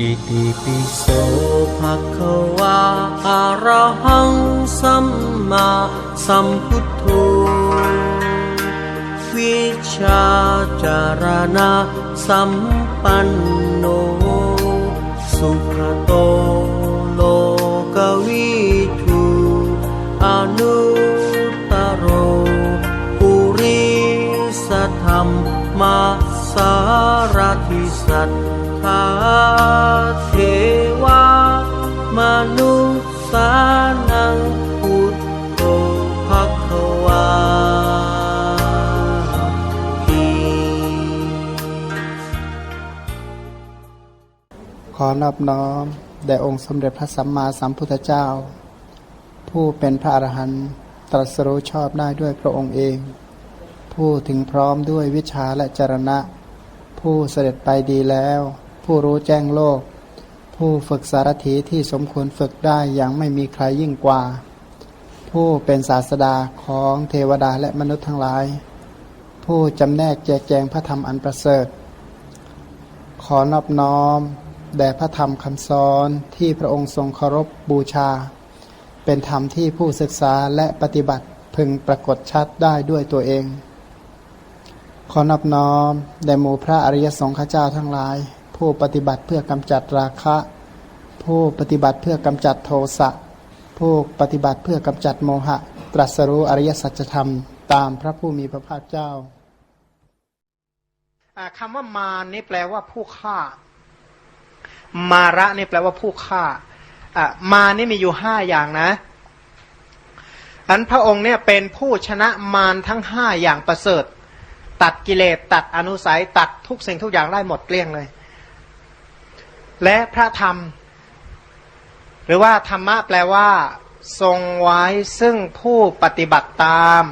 อิติปิโสภะคะวาอะระหังสัมมาสัมพุทโธวิชาจารณะสัมปันโน สุขโตโลกวิทูอนุตโรปุริสธรรมมาสารทิสัทธา เทวามนุษย์สานังพุทโธภควาทีขอนอบน้อม แด่องค์สมเด็จพระสัมมาสัมพุทธเจ้า ผู้เป็นพระอรหันต์ตรัสรู้ชอบได้ด้วยพระองค์เอง ผู้ถึงพร้อมด้วยวิชาและจรณะ ผู้เสด็จไปดีแล้ว ผู้รู้แจ้งโลก ผู้ฝึกสารถีที่สมควรฝึกได้อย่างไม่มีใครยิ่งกว่า ผู้เป็นศาสดาของเทวดาและมนุษย์ทั้งหลาย ผู้จำแนกแจกแจงพระธรรมอันประเสริฐ ขอนอบน้อมแด่พระธรรมคำสอนที่พระองค์ทรงเคารพบูชา เป็นธรรมที่ผู้ศึกษาและปฏิบัติพึงปรากฏชัดได้ด้วยตัวเอง ขอนอบน้อมแด่หมู่พระอริยสงฆ์ข้าเจ้าทั้งหลาย ผู้ปฏิบัติเพื่อกำจัดราคะ ผู้ปฏิบัติเพื่อกำจัดโทสะผู้ปฏิบัติเพื่อกำจัดโมหะ ตรัสรู้อริยสัจธรรม ตามพระผู้มีพระภาคเจ้าคำว่ามารนี่แปลว่าผู้ฆ่า มาระนี่แปลว่าผู้ฆ่าอ่ามานี่มีอยู่ห้าอย่างนะอันพระองค์เนี่ยเป็นผู้ชนะมารทั้งห้าอย่างประเสริฐ ตัดกิเลสตัดอนุสัยตัดทุกสิ่งทุกอย่างได้หมดเกลี้ยงเลย และพระธรรม หรือว่าธรรมะแปลว่า ทรงไว้ซึ่งผู้ปฏิบัติตาม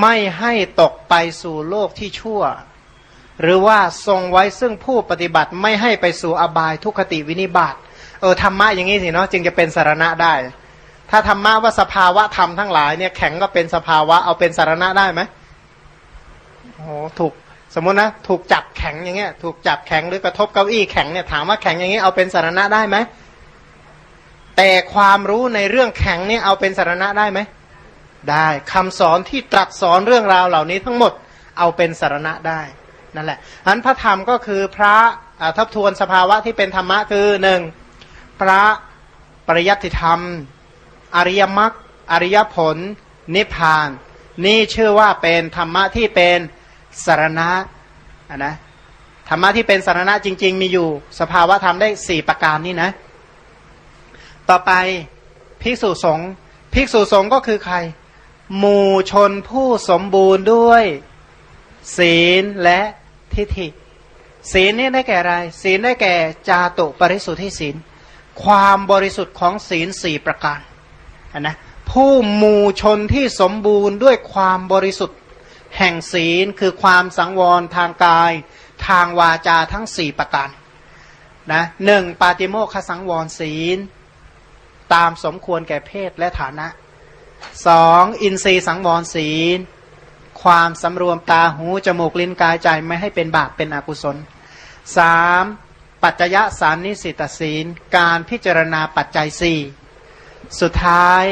ไม่ให้ตกไปสู่โลกที่ชั่ว หรือว่าทรงไว้ซึ่งผู้ปฏิบัติไม่ให้ไปสู่อบายทุกขติวินิบาตเออธรรมะอย่างนี้สิเนาะจึงจะเป็นสารณะได้ ถ้าธรรมะว่าสภาวะธรรมทั้งหลายเนี่ยแข็งก็เป็นสภาวะเอาเป็นสารณะได้ไหมโอ้ถูก สมมตินะถูกจับแข็งอย่างเงี้ย ถูกจับแข็งหรือกระทบเก้าอี้แข็งเนี่ยถามว่าแข็งอย่างนี้ยเอาเป็นสารณะได้ไหมแต่ความรู้ในเรื่องแข็งเนี่ยเอาเป็นสารณะได้ไหมได้คำสอนที่ตรัสสอนเรื่องราวเหล่านี้ทั้งหมดเอาเป็นสารณะได้นั่นแหละอันพระธรรมก็คือพระทบทวนสภาวะที่เป็นธรรมะคือหนึ่งพระปริยัติธรรม อริยมรรคอริยผล นิพพาน นี่ชื่อว่าเป็นธรรมะที่เป็น สารณะนะธรรมะที่เป็นสารณะจริง ๆ มีอยู่ สภาวะธรรมได้สี่ประการนี่นะ ต่อไปภิกษุสงฆ์ภิกษุสงฆ์ก็คือใคร หมู่ชนผู้สมบูรณ์ด้วย ศีลและทิฏฐิ ศีลนี่ได้แก่อะไร ศีลได้แก่จาตุปริสุทธิศีล ความบริสุทธิ์ของศีลสี่ประการนนะผู้หมู่ชนที่สมบูรณ์ด้วยความบริสุทธิ์ แห่งศีลคือความสังวรทางกาย ทางวาจาทั้งสี่ประการนะหนึ่งปาติโมคสังวรศีล ตามสมควรแก่เพศและฐานะสองอินทรีย์สังวรศีล ความสำรวมตาหู จมูกลิ้นกายใจไม่ให้เป็นบาปเป็นอกุศลสามปัจจยะสารนิสิตศีล การพิจารณาปัจจัยสี่สุดท้าย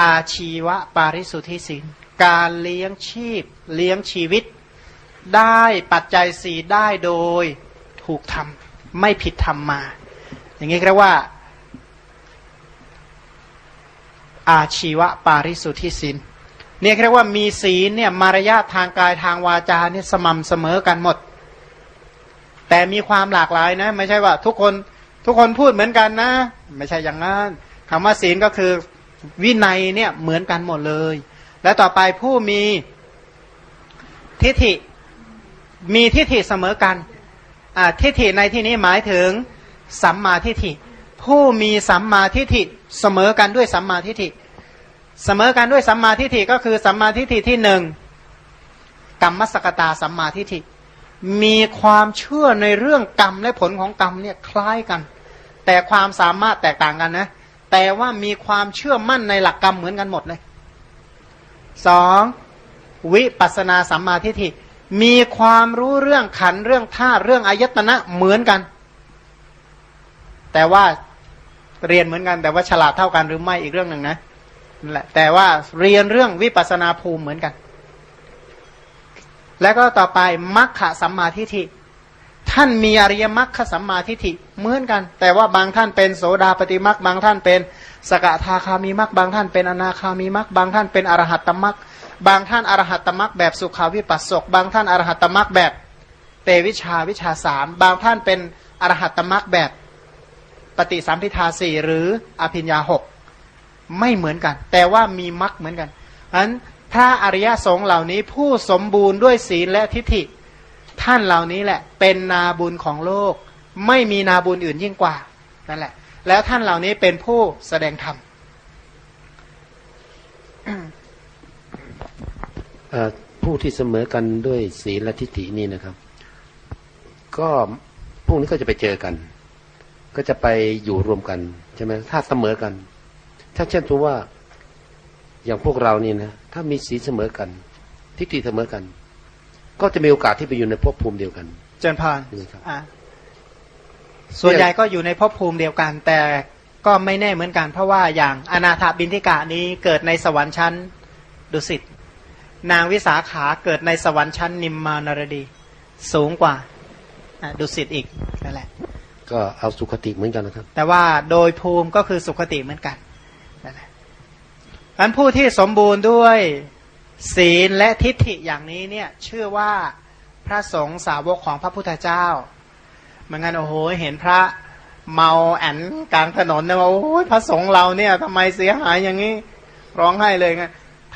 อาชีวะปาริสุทธิศีล การเลี้ยงชีพ เลี้ยงชีวิต ได้ปัจจัยสี่ได้โดยถูกทำไม่ผิดธรรมมา อย่างนี้เรียกว่า อาชีวะปาริสุทธิศีลเนี่ยเรียกว่ามีศีลเนี่ยมารยาททางกายทางวาจาเนี่ยสม่ำเสมอกันหมด แต่มีความหลากหลายนะ ไม่ใช่ว่าทุกคนทุกคนพูดเหมือนกันนะ ไม่ใช่อย่างนั้นคำว่าศีลก็คือวินัยเนี่ยเหมือนกันหมดเลย และต่อไปผู้มีทิฏฐิมีทิฏฐิเสมอกันทิฏฐิในที่นี้หมายถึงสัมมาทิฏฐิ ผู้มีสัมมาทิฏฐิเสมอกันด้วยสัมมาทิฏฐิ เสมอกันด้วยสัมมาทิฏฐิก็คือสัมมาทิฏฐิที่หนึ่งกรรมสกตาสัมมาทิฏฐิ มีความเชื่อในเรื่องกรรมและผลของกรรมเนี่ยคล้ายกัน แต่ความสามารถแตกต่างกันนะ แต่ว่ามีความเชื่อมั่นในหลักกรรมเหมือนกันหมดเลย สองวิปัสนาสัมมาทิฏฐิมีความรู้เรื่องขันเรื่องธาตุเรื่องอายตนะเหมือนกัน แต่ว่าเรียนเหมือนกัน แต่ว่าฉลาดเท่ากันหรือไม่อีกเรื่องหนึ่งนะแหละแต่ว่าเรียนเรื่องวิปัสสนาภูมิเหมือนกัน แล้วก็ต่อไปมัคคะสัมมาทิฏฐิท่านมีอริยมรรคสัมมาทิฏฐิเหมือนกัน แต่ว่าบางท่านเป็นโสดาปฏิมรรคบางท่านเป็น สกทาคามีมรรคบางท่านเป็นอนาคามีมรรคบางท่านเป็นอรหัตตมรรคบางท่านอรหัตตมรรคแบบสุขาวิปัสสก บางท่านอรหัตตมรรคแบบเตวิชาวิชาสามบางท่านเป็นอรหัตตมรรคแบบปฏิสัมพิทาสี่หรืออภิญญาหกไม่เหมือนกัน แต่ว่ามีมรรคเหมือนกันอันพระอริยสงฆ์เหล่านี้ผู้สมบูรณ์ด้วยศีลและทิฏฐิ ท่านเหล่านี้แหละเป็นนาบุญของโลก ไม่มีนาบุญอื่นยิ่งกว่านั่นแหละ แล้วท่านเหล่านี้เป็นผู้แสดงธรรมเอ่อผู้ที่เสมอกันด้วยศีลและทิฏฐินี่นะครับ ก็พวกนี้ก็จะไปเจอกัน ก็จะไปอยู่รวมกันใช่ไหมถ้าเสมอกัน ถ้าเช่นตัวว่าอย่างพวกเรานี่นะถ้ามีศีลเสมอกัน ทิฏฐิเสมอกัน ก็จะมีโอกาสที่ไปอยู่ในภพภูมิเดียวกัน เจริญพรนี่ครับอะ ส่วนใหญ่ก็อยู่ในภพภูมิเดียวกัน แต่ก็ไม่แน่เหมือนกัน เพราะว่าอย่างอนาถบินทิกะนี้เกิดในสวรรค์ชั้นดุสิตนางวิสาขาเกิดในสวรรค์ชั้นนิมมานารดี สูงกว่าอะดุสิตอีกนั่นแหละ ก็เอาสุขติเหมือนกันนะครับ แต่ว่าโดยภูมิก็คือสุขติเหมือนกันนั่นแหละอันผู้ที่สมบูรณ์ด้วยศีลและทิฏฐิอย่างนี้เนี่ยเชื่อว่าพระสงฆ์สาวกของพระพุทธเจ้าเห มือนกันโอ้โหเห็นพระเมาแอนกลางถนนเนี่ยว่าโอ้ยพระสงฆ์เราเนี่ยทำไมเสียหายอย่างนี้ ร้องไห้เลยไง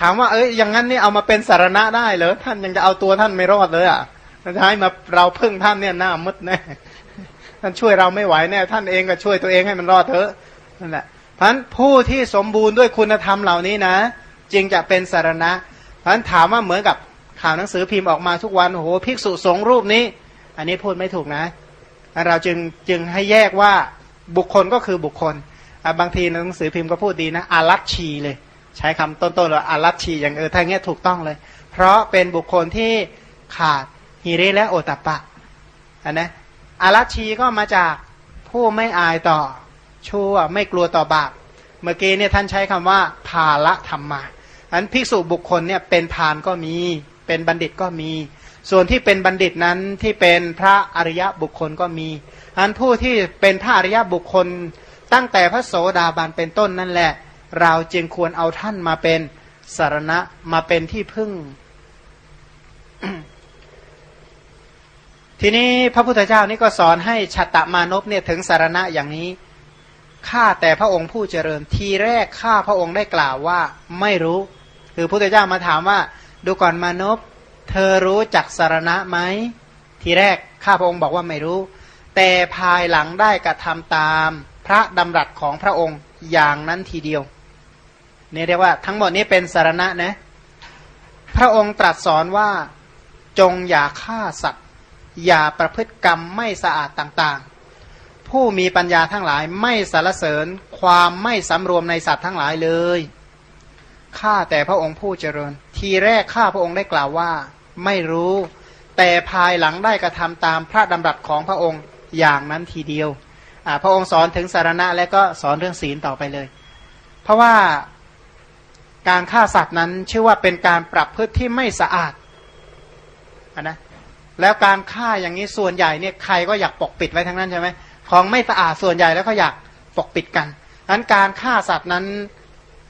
ถามว่าเอ้ยอย่างนั้นนี่เอามาเป็นสารณะได้เหรอท่านยังจะเอาตัวท่านไม่รอดเลยอะจะให้มาเราพึ่งท่านเนี่ยหน้ามืดแน่ท่านช่วยเราไม่ไหวแน่ท่านเองก็ช่วยตัวเองให้มันรอดเถอะนั่นแหละเพราะฉะนั้นผู้ที่สมบูรณ์ด้วยคุณธรรมเหล่านี้นะจึงจะเป็นสารณะเพราะฉะนั้นถามว่าเหมือนกับข่าวหนังสือพิมพ์ออกมาทุกวันโอ้โหภิกษุสงฆ์รูปนี้ อันนี้พูดไม่ถูกนะ เราจึงจึงให้แยกว่าบุคคลก็คือบุคคล บางทีหนังสือพิมพ์ก็พูดดีนะอารัชชีเลย ใช้คำต้นๆว่าอารัชชีอย่างเออถ้าอย่างเงี้ยถูกต้องเลย เพราะเป็นบุคคลที่ขาดฮิริและโอตปะอันนะอารัชชีก็มาจากผู้ไม่อายต่อชั่วไม่กลัวต่อบาปเมื่อกี้เนี่ยท่านใช้คำว่าภาละธรรมมาอันภิกษุบุคคลเนี่ยเป็นพานก็มี เป็นบัณฑิตก็มี ส่วนที่เป็นบัณฑิตนั้นที่เป็นพระอริยบุคคลก็มี อันผู้ที่เป็นพระอริยบุคคล ตั้งแต่พระโสดาบันเป็นต้นนั่นแหละ เราจึงควรเอาท่านมาเป็นสารณะมาเป็นที่พึ่ง ทีนี้พระพุทธเจ้านี่ก็สอนให้ชัตตมานพเนี่ยถึงสารณะอย่างนี้ข้าแต่พระองค์ผู้เจริญทีแรกข้าพระองค์ได้กล่าวว่าไม่รู้ คือพระพุทธเจ้ามาถามว่า ดูก่อนมานพ เธอรู้จักสารณะไหม ทีแรกข้าพระองค์บอกว่าไม่รู้ แต่ภายหลังได้กระทำตามพระดำรัสของพระองค์อย่างนั้นทีเดียวเนี่ยเรียกว่าทั้งหมดนี้เป็นสารณะนะ พระองค์ตรัสสอนว่าจงอย่าฆ่าสัตว์ อย่าประพฤติกรรมไม่สะอาดต่างๆ ผู้มีปัญญาทั้งหลายไม่สารเสริญความไม่สำรวมในสัตว์ทั้งหลายเลยข้าแต่พระองค์ผู้เจริญ ทีแรกข้าพระองค์ได้กล่าวว่า ไม่รู้ แต่ภายหลังได้กระทำตามพระดำรัสของพระองค์อย่างนั้นทีเดียวพระองค์สอนถึงสารณะและก็สอนเรื่องศีลต่อไปเลย เพราะว่าการฆ่าสัตว์นั้นชื่อว่าเป็นการปรับพฤติที่ไม่สะอาดอะนะแล้วการฆ่าอย่างนี้ส่วนใหญ่เนี่ยใครก็อยากปกปิดไว้ทั้งนั้นใช่ไหมของไม่สะอาดส่วนใหญ่แล้วก็อยากปกปิดกันนั้นการฆ่าสัตว์นั้น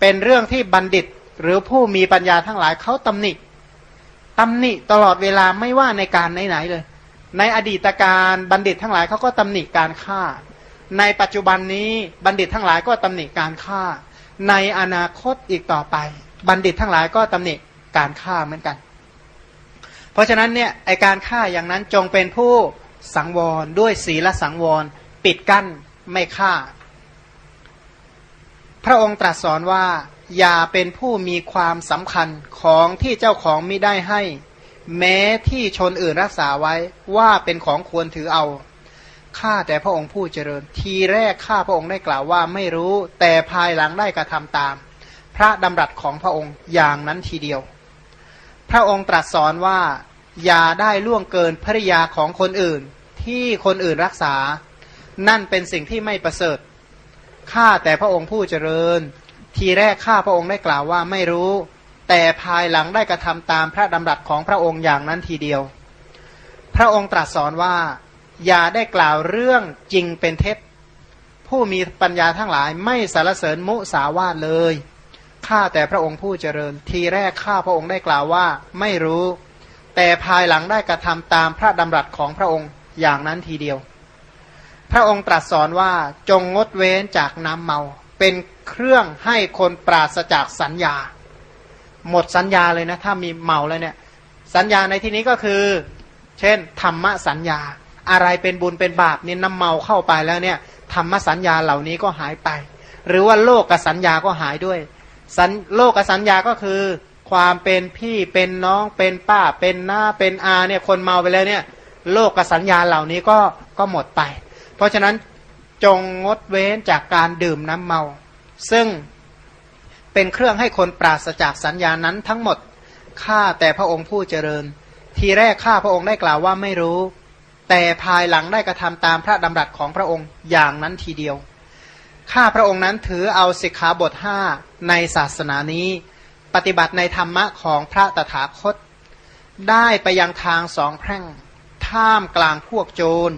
เป็นเรื่องที่บัณฑิตหรือผู้มีปัญญาทั้งหลายเขาตำหนิ ตำหนิตลอดเวลาไม่ว่าในการไหนๆเลย ในอดีตการบัณฑิตทั้งหลายเขาก็ตำหนิการฆ่า ในปัจจุบันนี้บัณฑิตทั้งหลายก็ตำหนิการฆ่า ในอนาคตอีกต่อไป บัณฑิตทั้งหลายก็ตำหนิการฆ่าเหมือนกัน เพราะฉะนั้นเนี่ยไอการฆ่าอย่างนั้นจงเป็นผู้สังวรด้วยศีลสังวร ปิดกั้นไม่ฆ่า พระองค์ตรัสสอนว่า อย่าเป็นผู้มีความสำคัญของที่เจ้าของไม่ได้ให้ แม้ที่ชนอื่นรักษาไว้ว่าเป็นของควรถือเอาข้าแต่พระองค์ผู้เจริญ ทีแรกข้าพระองค์ได้กล่าวว่าไม่รู้ แต่ภายหลังได้กระทำตาม พระดำรัสของพระองค์อย่างนั้นทีเดียว พระองค์ตรัสสอนว่า อย่าได้ล่วงเกินภริยาของคนอื่น ที่คนอื่นรักษา นั่นเป็นสิ่งที่ไม่ประเสริฐข้าแต่พระองค์ผู้เจริญ ทีแรกข้าพระองค์ได้กล่าวว่าไม่รู้ แต่ภายหลังได้กระทำตามพระดำรัสของพระองค์อย่างนั้นทีเดียว พระองค์ตรัสสอนว่า อย่าได้กล่าวเรื่องจริงเป็นเท็จ ผู้มีปัญญาทั้งหลายไม่สารเสริญมุสาวาทเลยข้าแต่พระองค์ผู้เจริญ ทีแรกข้าพระองค์ได้กล่าวว่าไม่รู้ แต่ภายหลังได้กระทำตามพระดำรัสของพระองค์อย่างนั้นทีเดียว พระองค์ตรัสสอนว่าจงงดเว้นจากน้ำเมา เป็น เครื่องให้คนปราศจากสัญญา หมดสัญญาเลยนะ ถ้ามีเมาแล้วเนี่ย สัญญาในที่นี้ก็คือ เช่น ธรรมสัญญา อะไรเป็นบุญเป็นบาปเนี่น้ำเมาเข้าไปแล้วเนี่ยธรรมสัญญาเหล่านี้ก็หายไป หรือว่าโลกกับสัญญาก็หายด้วยสัญโลกกับสัญญาก็คือ ความเป็นพี่เป็นน้องเป็นป้าเป็นหน้าเป็นอาเนี่ยคนเมาไปแล้วเนี่ย โลกกับสัญญาเหล่านี้ก็ก็หมดไป เพราะฉะนั้นจงงดเว้นจากการดื่มน้ำเมา ซึ่งเป็นเครื่องให้คนปราศจากสัญญานั้นทั้งหมดข้าแต่พระองค์ผู้เจริญ ทีแรกข้าพระองค์ได้กล่าวว่าไม่รู้ แต่ภายหลังได้กระทำตามพระดำรัสของพระองค์อย่างนั้นทีเดียวข้าพระองค์นั้นถือเอาสิกขาบทห้าในศาสนานี้ ปฏิบัติในธรรมะของพระตถาคต ได้ไปยังทางสองแพร่ง ท่ามกลางพวกโจร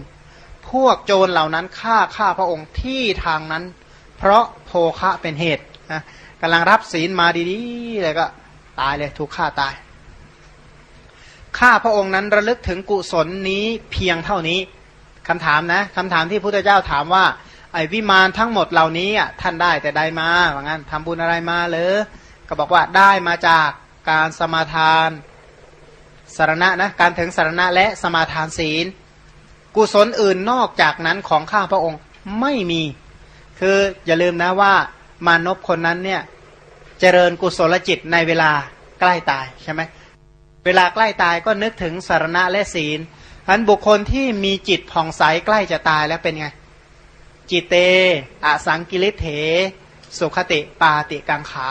พวกโจรเหล่านั้นฆ่าข้าพระองค์ที่ทางนั้น เพราะ โภคะเป็นเหตุนะกำลังรับศีลมาดีๆเลยก็ตายเลยถูกฆ่าตายข้าพระองค์นั้นระลึกถึงกุศลนี้เพียงเท่านี้คำถามนะคำถามที่พระพุทธเจ้าถามว่า ไอ้วิมานทั้งหมดเหล่านี้อะท่านได้แต่ใดมาว่างั้นทำบุญอะไรมาเลยก็บอกว่าได้มาจากการสมาทานสารณะนะการถึงสารณะและสมาทานศีล กุศลอื่นนอกจากนั้นของข้าพระองค์ไม่มี คืออย่าลืมนะว่ามานพคนนั้นเนี่ยเจริญกุศลจิตในเวลาใกล้ตายใช่ไหมเวลาใกล้ตายก็นึกถึงสารณะและศีลอันบุคคลที่มีจิตผ่องใสใกล้จะตายแล้วเป็นไง จิตเตอสังกิริเถ สุขติปาติกังขา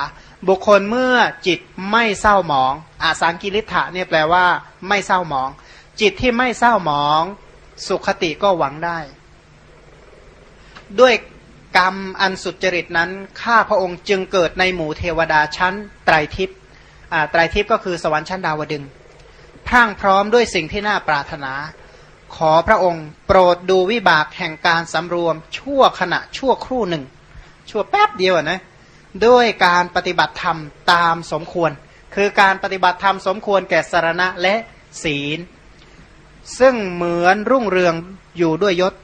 บุคคลเมื่อจิตไม่เศร้าหมองอสังกิริธะเนี่ยแปลว่า ไม่เศร้าหมอง จิตที่ไม่เศร้าหมอง สุขติก็หวังได้ ด้วย กรรมอันสุจริตนั้นข้าพระองค์จึงเกิดในหมู่เทวดาชั้นไตรทิพย์ไตรทิพย์ก็คือสวรรค์ชั้นดาวดึงพรั่งพร้อมด้วยสิ่งที่น่าปรารถนา ขอพระองค์ โปรดดูวิบากแห่งการสำรวม ชั่วขณะชั่วครู่หนึ่ง ชั่วแป๊บเดียวนะด้วยการปฏิบัติธรรมตามสมควร คือการปฏิบัติธรรมสมควรแก่สารณะและศีล ซึ่งเหมือนรุ่งเรืองอยู่ด้วยยศ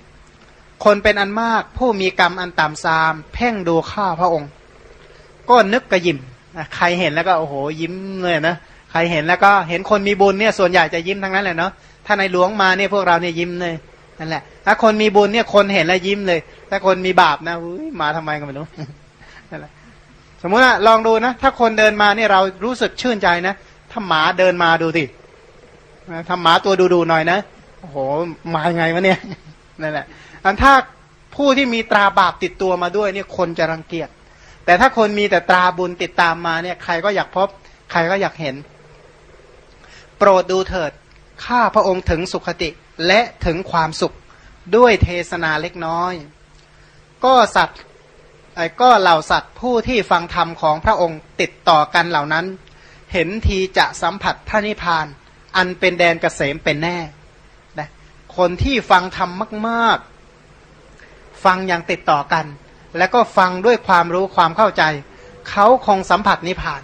คนเป็นอันมากผู้มีกรรมอันต่ำซาม เพ่งดูข้าพระองค์ ก็นึกกระยิมใครเห็นแล้วก็โอ้โหยิ้มเลยนะใครเห็นแล้วก็เห็นคนมีบุญเนี่ยส่วนใหญ่จะยิ้มทั้งนั้นแหละเนาะถ้าในหลวงมาเนี่ยพวกเราเนี่ยยิ้มเลยนั่นแหละ ถ้าคนมีบุญเนี่ยคนเห็นแล้วยิ้มเลย ถ้าคนมีบาปนะอุ๊ยมาทำไมก็ไม่รู้นั่นแหละสมมุติว่าลองดูนะ ถ้าคนเดินมาเนี่ยเรารู้สึกชื่นใจนะถ้าหมาเดินมาดูสิถ้าหมาตัวดูดูๆหน่อยนะโอ้โหมาไงวะเนี่ยนั่นแหละ อันถ้าผู้ที่มีตราบาปติดตัวมาด้วยเนี่ยคนจะรังเกียจ แต่ถ้าคนมีแต่ตราบุญติดตามมาเนี่ยใครก็อยากพบ ใครก็อยากเห็น โปรดดูเถิดข้าพระองค์ถึงสุขติและถึงความสุขด้วยเทศนาเล็กน้อย ก็สัตว์ไอ้ก็เหล่าสัตว์ผู้ที่ฟังธรรมของพระองค์ติดต่อกันเหล่านั้น เห็นทีจะสัมผัสพระนิพพาน อันเป็นแดนเกษมเป็นแน่นะคนที่ฟังธรรมมาก ๆ ฟังอย่างติดต่อกัน แล้วก็ฟังด้วยความรู้ความเข้าใจ เขาคงสัมผัสนิพพาน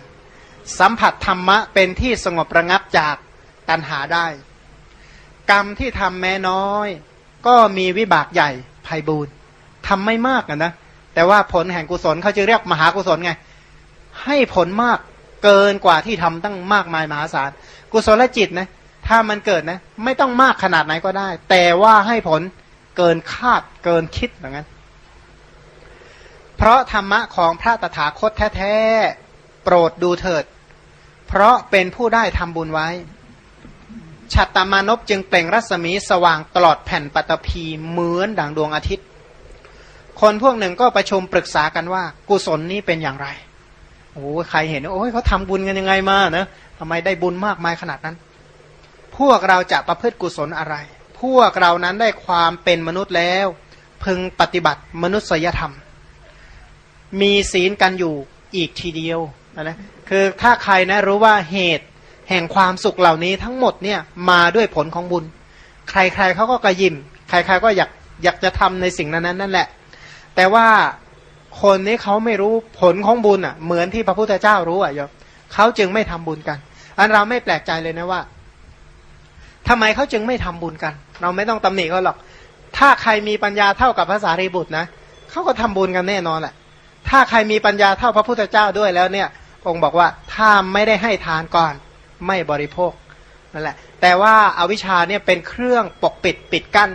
สัมผัสธรรมะเป็นที่สงบระงับจากตัณหาได้ กรรมที่ทำแม้น้อย ก็มีวิบากใหญ่ภัยบูรณ์ทำไม่มากนะนะแต่ว่าผลแห่งกุศลเขาจะเรียกมหากุศลไง ให้ผลมากเกินกว่าที่ทำตั้งมากมายมหาศาล กุศลจิตนะ ถ้ามันเกิดนะ ไม่ต้องมากขนาดไหนก็ได้ แต่ว่าให้ผล เกินคาดเกินคิดอย่างนั้นเพราะธรรมะของพระตถาคตแท้ๆ โปรดดูเถิด เพราะเป็นผู้ได้ทำบุญไว้ฉัตตมานพจึงเปล่งรัศมีสว่างตลอดแผ่นปฐพีเหมือนดังดวงอาทิตย์ คนพวกหนึ่งก็ประชุมปรึกษากันว่า กุศลนี้เป็นอย่างไร โอ้ใครเห็น โอ้ยเขาทำบุญกันยังไงมาเนะทำไมได้บุญมากมายขนาดนั้น พวกเราจะประพฤติกุศลอะไร พวกเรานั้นได้ความเป็นมนุษย์แล้ว พึงปฏิบัติมนุษยธรรม มีศีลกันอยู่อีกทีเดียวนะคือถ้าใครนะรู้ว่าเหตุแห่งความสุขเหล่านี้ทั้งหมดเนี่ยมาด้วยผลของบุญ ใครๆเขาก็กระยิมใครๆก็อยากอยากจะทำในสิ่งนั้นๆนั่นแหละ แต่ว่าคนนี้เขาไม่รู้ผลของบุญอะ เหมือนที่พระพุทธเจ้ารู้อะโยมเขาจึงไม่ทำบุญกัน อันเราไม่แปลกใจเลยนะว่า ทำไมเขาจึงไม่ทำบุญกัน เราไม่ต้องตำหนิเขาหรอก ถ้าใครมีปัญญาเท่ากับพระสารีบุตรนะเขาก็ทำบุญกันแน่นอนแหละถ้าใครมีปัญญาเท่าพระพุทธเจ้าด้วยแล้วเนี่ยองค์บอกว่าถ้าไม่ได้ให้ทานก่อนไม่บริโภคนั่นแหละ แต่ว่าอาวิชชาเนี่ยเป็นเครื่องปกปิดปิดกั้น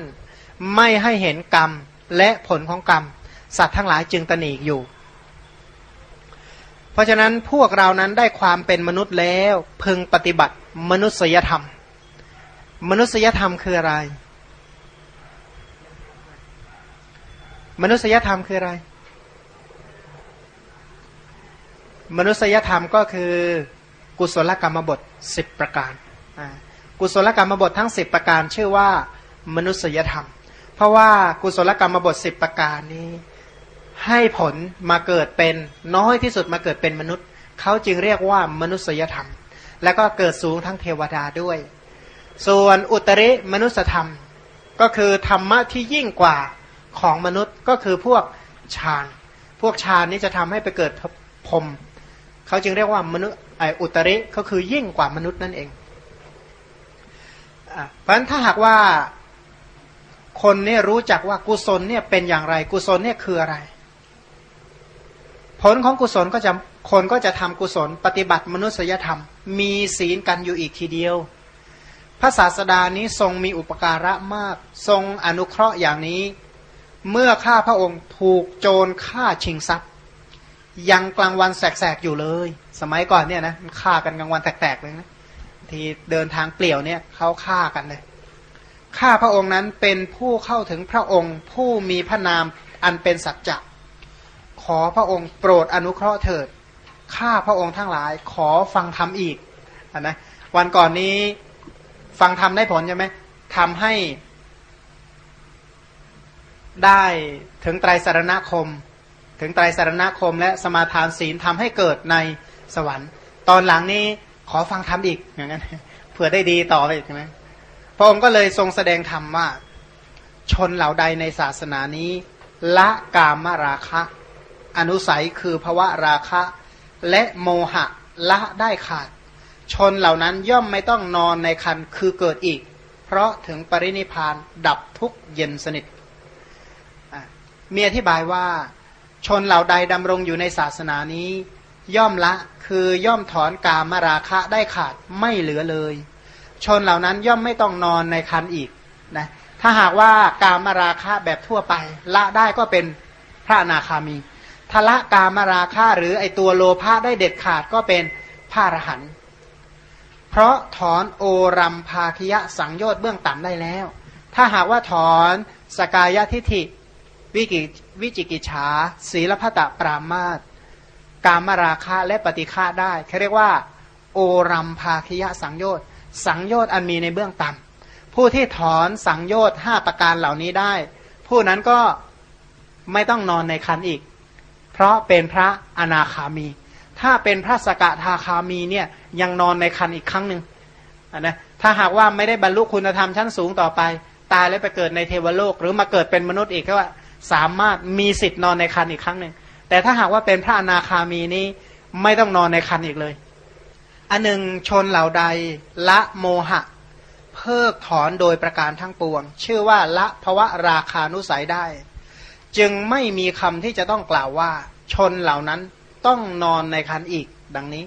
ไม่ให้เห็นกรรมและผลของกรรม สัตว์ทั้งหลายจึงตนีกอยู่ เพราะฉะนั้นพวกเรานั้นได้ความเป็นมนุษย์แล้ว พึงปฏิบัติมนุษยธรรม มนุษยธรรมคืออะไร มนุษยธรรมคืออะไร มนุษยธรรมก็คือกุศลกรรมบทสิบประการอ่ากุศลกรรมบททั้งสิบประการชื่อว่ามนุษยธรรม เพราะว่ากุศลกรรมบทสิบประการนี้ ให้ผลมาเกิดเป็นน้อยที่สุดมาเกิดเป็นมนุษย์ เขาจึงเรียกว่ามนุษยธรรม แล้วก็เกิดสูงทั้งเทวดาด้วย ส่วนอุตริมนุสธรรม ก็คือธรรมะที่ยิ่งกว่าของมนุษย์ก็คือพวกฌาน พวกฌานนี้จะทำให้ไปเกิดพรมเขาจึงเรียกว่ามนุษย์ไออุตริก็คือยิ่งกว่ามนุษย์นั่นเองเพราะฉะนั้นถ้าหากว่าคนเนี่ยรู้จักว่ากุศลเนี่ยเป็นอย่างไรกุศลเนี่ยคืออะไร ผลของกุศลก็จะคนก็จะทำกุศล ปฏิบัติมนุษยธรรม มีศีลกันอยู่อีกทีเดียว พระศาสดานี้ทรงมีอุปการะมาก ทรงอนุเคราะห์อย่างนี้ เมื่อข้าพระองค์ถูกโจรฆ่าชิงทรัพย์ ยังกลางวันแสกๆอยู่เลย สมัยก่อนเนี่ยนะฆ่ากันกลางวันแตกๆเลยนะที่เดินทางเปลี่ยวเนี่ยเขาฆ่ากันเลยข้าพระองค์นั้นเป็นผู้เข้าถึงพระองค์ ผู้มีพระนามอันเป็นสัจจะขอพระองค์โปรดอนุเคราะห์เถิดข้าพระองค์ทั้งหลายขอฟังธรรมอีกอนนะวันก่อนนี้ ฟังธรรมได้ผลใช่ไหมทำให้ได้ถึงไตรสารณคม ถึงไตรสารณคม และสมาทานศีลทำให้เกิดในสวรรค์ ตอนหลังนี้ขอฟังธรรมอีกอย่างนั้นเผื่อได้ดีต่อไปอีกใช่ไหมพระองค์ก็เลยทรงแสดงธรรมว่า ชนเหล่าใดในศาสนานี้ ละกามราคะ อนุสัยคือภวะราคะ และโมหะละได้ขาด ชนเหล่านั้นย่อมไม่ต้องนอนในคันคือเกิดอีก เพราะถึงปรินิพานดับทุกเย็นสนิทมีอธิบายว่าชนเหล่าใดดำรงอยู่ในศาสนานี้ ย่อมละคือย่อมถอนกามราคะได้ขาดไม่เหลือเลย ชนเหล่านั้นย่อมไม่ต้องนอนในคันอีกนะถ้าหากว่ากามราคะแบบทั่วไป ละได้ก็เป็นพระอนาคามีทละกามราคะหรือไอตัวโลภะได้เด็ดขาดก็เป็นพระอรหันต์ เพราะถอนโอรัมภาคยะสังโยชน์เบื้องต่ำได้แล้ว ถ้าหากว่าถอนสกายทิฐิวิกิวิจิกิจฉาศีลพัตะปรามาตกามราคะและปฏิฆาได้เขาเรียกว่า โอรัมภาคยะสังโยชน์สังโยชน์อันมีในเบื้องต่ำผู้ที่ถอนสังโยชน์ห้าประการเหล่านี้ได้ ผู้นั้นก็ไม่ต้องนอนในคันอีก เพราะเป็นพระอนาคามี ถ้าเป็นพระสกทาคามีเนี่ยยังนอนในคันอีกครั้งหนึ่งนะถ้าหากว่าไม่ได้บรรลุคุณธรรมชั้นสูงต่อไป ตายแล้วไปเกิดในเทวโลก หรือมาเกิดเป็นมนุษย์อีกก็ว่า สามารถมีสิทธิ์นอนในคันอีกครั้งหนึ่งแต่ถ้าหากว่าเป็นพระอนาคามีนี้ไม่ต้องนอนในคันอีกเลย อันหนึ่งชนเหล่าใดละโมหะ เพิกถอนโดยประการทั้งปวง ชื่อว่าละภวะราคานุสัยได้ จึงไม่มีคำที่จะต้องกล่าวว่า ชนเหล่านั้น ต้องนอนในคันอีกดังนี้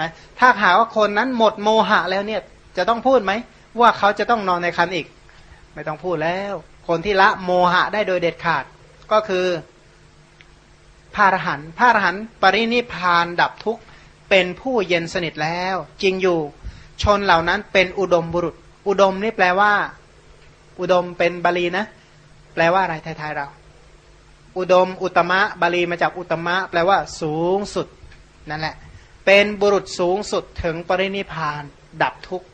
นะถ้าหากว่าคนนั้นหมดโมหะแล้วเนี่ยจะต้องพูดไหม ว่าเขาจะต้องนอนในคันอีก ไม่ต้องพูดแล้ว คนที่ละโมหะได้โดยเด็ดขาดก็คือพระอรหันต์พระอรหันต์ปรินิพานดับทุกข์เป็นผู้เย็นสนิทแล้ว จริงอยู่ชนเหล่านั้นเป็นอุดมบุรุษ อุดมนี่แปลว่า อุดมเป็นบาลีนะ แปลว่าอะไรไทยๆเรา อุดมอุตมะบาลีมาจากอุตมะ แปลว่าสูงสุดนั่นแหละ เป็นบุรุษสูงสุดถึงปรินิพานดับทุกข์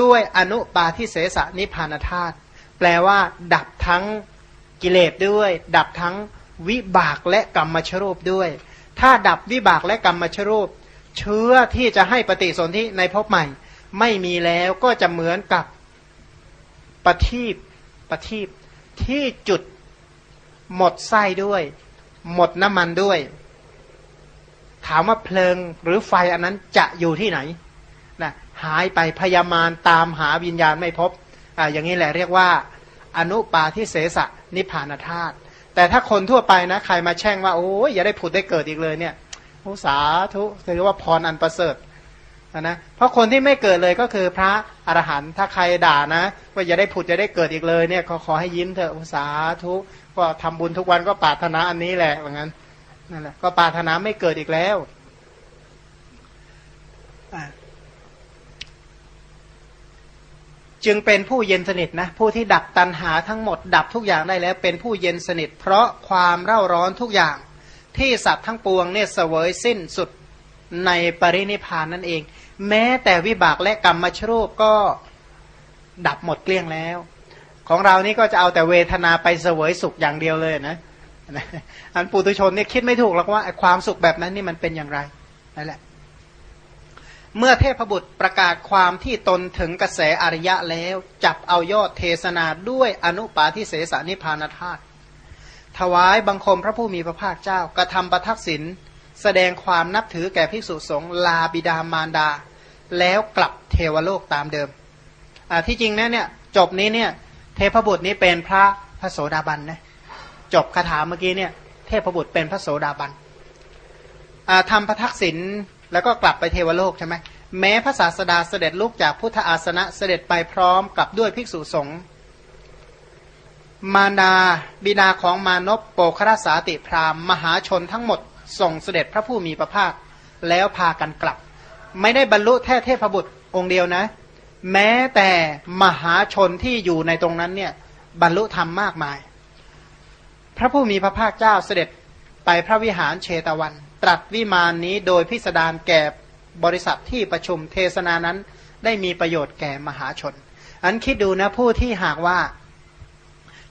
ด้วยอนุปาทิเสสนิพานธาตุแปลว่า ดับทั้งกิเลสด้วย ดับทั้งวิบากและกรรมชรูปด้วย ถ้าดับวิบากและกรรมชรูป เชื้อที่จะให้ปฏิสนธิในภพใหม่ ไม่มีแล้วก็จะเหมือนกับปทีปปทีปที่จุด หมดไส้ด้วย หมดน้ำมันด้วย ถามว่าเพลิงหรือไฟอันนั้นจะอยู่ที่ไหนนะหายไปพยามารตามหาวิญญาณไม่พบอ่าอย่างนี้แหละเรียกว่า อนุปาทิเสสะนิพพานธาตุแต่ถ้าคนทั่วไปนะ ใครมาแช่งว่า โอ้ยอย่าได้ผุดได้เกิดอีกเลยเนี่ยโอ้สาธุถือว่าพรอันประเสริฐ นะเพราะคนที่ไม่เกิดเลยก็คือพระอรหันต์ถ้าใครด่านะว่าอย่าได้ผุดอย่าได้เกิดอีกเลยเนี่ยขอขอให้ยิ้มเถอะสาธุก็ทำบุญทุกวันก็ปรารถนาอันนี้แหละว่างั้นนั่นแหละก็ปรารถนาไม่เกิดอีกแล้วจึงเป็นผู้เย็นสนิทนะผู้ที่ดับตันหาทั้งหมด ดับทุกอย่างได้แล้ว เป็นผู้เย็นสนิท เพราะความเร่าร้อนทุกอย่าง ที่สัตว์ทั้งปวงเนี่ยเสวยสิ้นสุดในปรินิพานนั่นเอง แม้แต่วิบากและกรรมมชรูปก็ดับหมดเกลี้ยงแล้ว ของเรานี่ก็จะเอาแต่เวทนาไปเสวยสุขอย่างเดียวเลยนะอันปุถุชนเนี่ยคิดไม่ถูกหรอกว่าความสุขแบบนั้นนี่มันเป็นอย่างไรนั่นแหละ เมื่อเทพบุตรประกาศความที่ตนถึงกระแสอริยะแล้ว จับเอายอดเทศนาด้วยอนุปาทิเสสนิพานธาตุถวายบังคมพระผู้มีพระภาคเจ้ากระทำประทักษิณ แสดงความนับถือแก่ภิกษุสงฆ์ลาบิดามารดา แล้วกลับเทวโลกตามเดิมที่จริงนะเนี่ยจบนี้เนี่ยเทพบุตรนี้เป็นพระพระโสดาบันนะจบคาถาเมื่อกี้เนี่ยเทพบุตรเป็นพระโสดาบันทำพระทักษิณแล้วก็กลับไปเทวโลกใช่ไหมแม้พระศาสดาเสด็จลุกจากพุทธอาสนะเสด็จไปพร้อมกับด้วยภิกษุสงฆ์มารดาบิดาของมานพโปครสาติพรามมหาชนทั้งหมด ส่งเสด็จพระผู้มีพระภาค แล้วพากันกลับ ไม่ได้บรรลุแท้เทพบุตรองค์เดียวนะ แม้แต่มหาชนที่อยู่ในตรงนั้นเนี่ยบรรลุธรรมมากมาย พระผู้มีพระภาคเจ้าเสด็จไปพระวิหารเชตวัน ตรัสวิมานนี้โดยพิสดารแก่บริษัทที่ประชุมเทศนานั้น ได้มีประโยชน์แก่มหาชน อันคิดดูนะผู้ที่หากว่า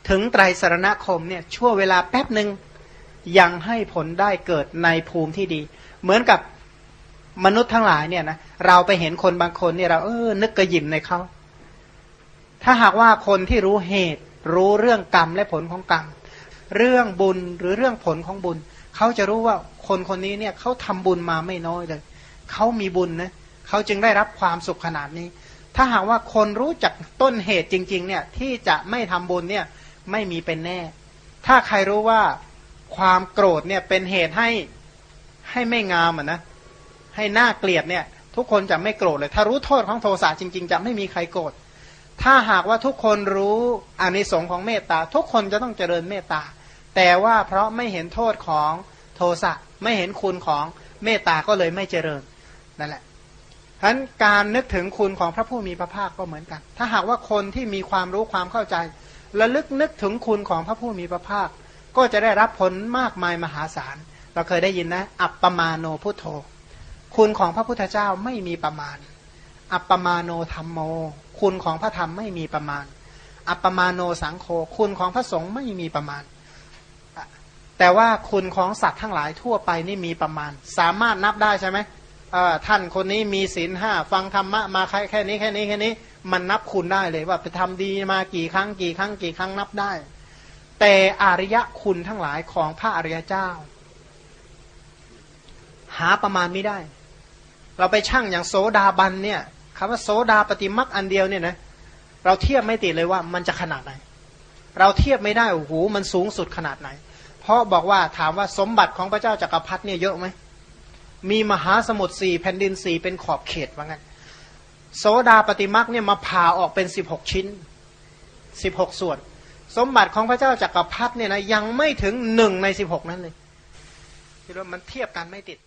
ถึงไตรสรณคมเนี่ยชั่วเวลาแป๊บหนึ่ง ยังให้ผลได้เกิดในภูมิที่ดี เหมือนกับมนุษย์ทั้งหลายเนี่ยนะเราไปเห็นคนบางคนเนี่ยเราเออนึกกระยิมในเขาถ้าหากว่าคนที่รู้เหตุ รู้เรื่องกรรมและผลของกรรม เรื่องบุญหรือเรื่องผลของบุญ เขาจะรู้ว่าคนคนนี้เนี่ยเขาทำบุญมาไม่น้อยเลยเขามีบุญนะเขาจึงได้รับความสุขขนาดนี้ ถ้าหากว่าคนรู้จักต้นเหตุจริง ๆ เนี่ยที่จะไม่ทำบุญเนี่ยไม่มีเป็นแน่ ถ้าใครรู้ว่า ความโกรธเนี่ยเป็นเหตุให้ให้ไม่งามอะนะให้หน้าเกลียดเนี่ย ทุกคนจะไม่โกรธเลย ถ้ารู้โทษของโทสะจริง ๆ จะไม่มีใครโกรธถ้าหากว่าทุกคนรู้อานิสงส์ของเมตตา ทุกคนจะต้องเจริญเมตตา แต่ว่าเพราะไม่เห็นโทษของโทสะไม่เห็นคุณของเมตตาก็เลยไม่เจริญนั่นแหละฉะนั้นการนึกถึงคุณของพระผู้มีพระภาคก็เหมือนกัน ถ้าหากว่าคนที่มีความรู้ความเข้าใจระลึกนึกถึงคุณของพระผู้มีพระภาค ก็จะได้รับผลมากมายมหาศาล เราเคยได้ยินนะ อัปปมาโนพุทโธ คุณของพระพุทธเจ้าไม่มีประมาณ อัปปมาโนธรรมโม คุณของพระธรรมไม่มีประมาณ อัปปมาโนสังโฆ คุณของพระสงฆ์ไม่มีประมาณ แต่ว่าคุณของสัตว์ทั้งหลายทั่วไปนี่มีประมาณ สามารถนับได้ใช่ไหมท่านคนนี้มีศีลห้าฟังธรรมะมาแค่นี้แค่นี้แค่นี้ มันนับคุณได้เลยว่าไปทำดีมากี่ครั้งกี่ครั้งกี่ครั้งนับได้ แต่อริยคุณทั้งหลายของพระอริยเจ้า หาประมาณไม่ได้ เราไปชั่งอย่างโสดาบันเนี่ยคำว่าโสดาปฏิมักอันเดียวเนี่ยนะเราเทียบไม่ติดเลยว่ามันจะขนาดไหน เราเทียบไม่ได้โอ้โหมันสูงสุดขนาดไหน เพราะบอกว่าถามว่าสมบัติของพระเจ้าจากักรพรรดิเนี่ยเยอะไหมมีมหาสมุทรสี่แผ่นดินสี่เป็นขอบเขตว่างั้นโสดาปฏิมักเนี่ยมาผ่าออกเป็นสิบหกชิ้นสิบหกส่วน สมบัติของพระเจ้าจากักรพรรดิเนี่ยนะยังไม่ถึงหนึ่งในสิบหกนั้นเลยคิดว่ามันเทียบกันไม่ติด